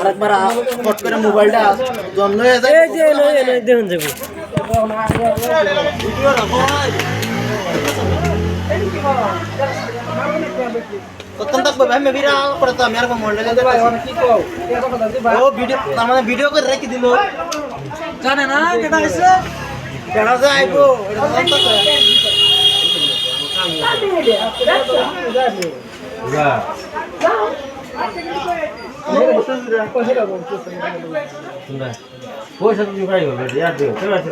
আরেকবার কট করে মোবাইলটা বন্ধ হয়ে যায়। এই যে এলো এলো দেখুন যাব ভাই মেবি করে তো আমি আর মোবাইলটা ও ভিডিও তার মানে ভিডিও করে রেখে দিল। জানে না কেটা গেছে? কেনা যায় আইবো? এটা পয়সা তুমি খাই হবে ইয়ার দিও কেন আছে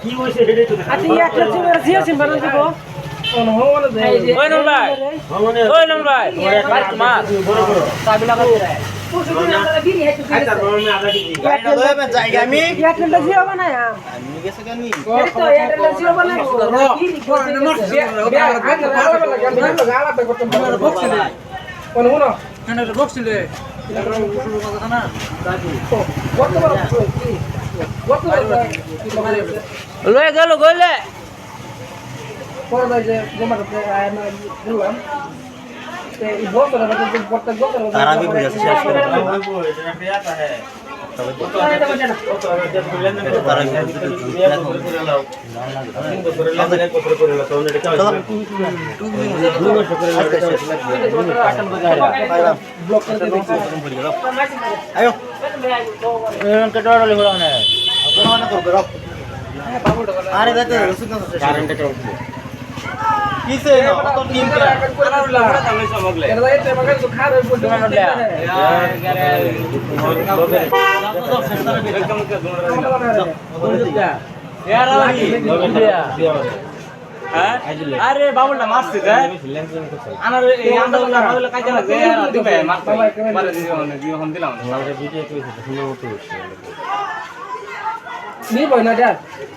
কি হইছে হেডে তো তো আচ্ছা একটা চুলের জিও সিম বানাই দিব ওই নন ভাই। ওই নন ভাই। তোমার একটা মাছ বড় বড় চাবি লাগাতে রে আচ্ছা ভগবানের আদা কি গাড়িটা লয়ে আমি জায়গা আমি একটা জিও বানাই আমি গেছে কেন লয়ে গেল গইলে তারা भी बुझा से शेयर করে এটা একটা ইয়াটা হ্যাঁ তারা আয়ো কেটে হলো না মনে করবে রক আরে দাদা রসুন না কারেন্ট একটা উঠছে কিসে না অত টিম আরে বাবুটা মারছে রে আনার এই আন্দাজটা বাবুলা কাজে লাগে আর দিবে মারতে মারে দিও না দিও হন দিলাম নির্ভয় তো তোমার যদি যখন ব্লক করে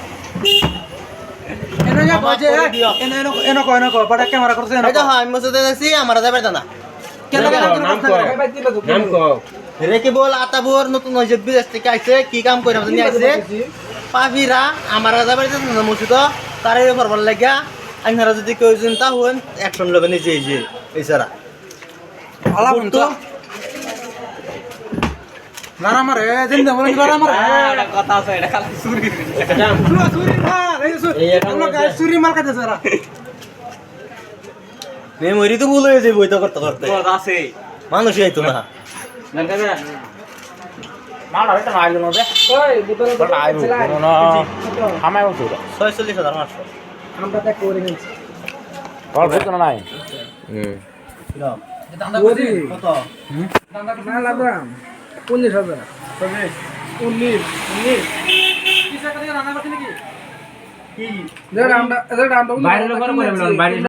যা নতুন বিদেশ থেকে আইছে কি কাম করে আইছে পাভিরা আমার দিছে না মসজিদ তারে করবার লাগিয়া আইনারা যদি কেউ চিন্তা হন অ্যাকশন লবে নিজে এই যে এই সারা আলা লারা মারে দিন দে বলেন লারা মারে এটা কথা আছে। এটা খালি চুরি নাম চুরি মার এই এই এখন চুরি মার কাটে সারা মেমোরি তো ভুল হয়ে যাবে বইটা করতে করতে। কথা আছে। মানুষই আইতো না। মালা এটা আইলো না দে। ওই বুতরে তো আইলো না আমায় তো ছয়চল্লিশ হাজার পাঁচশো। আমরা তা করে নিছি কল বুত নাই? হুম। কত? না লাগাম। উনিশ হাজার উনিশ উনিশ কি আমরা করে বাইরে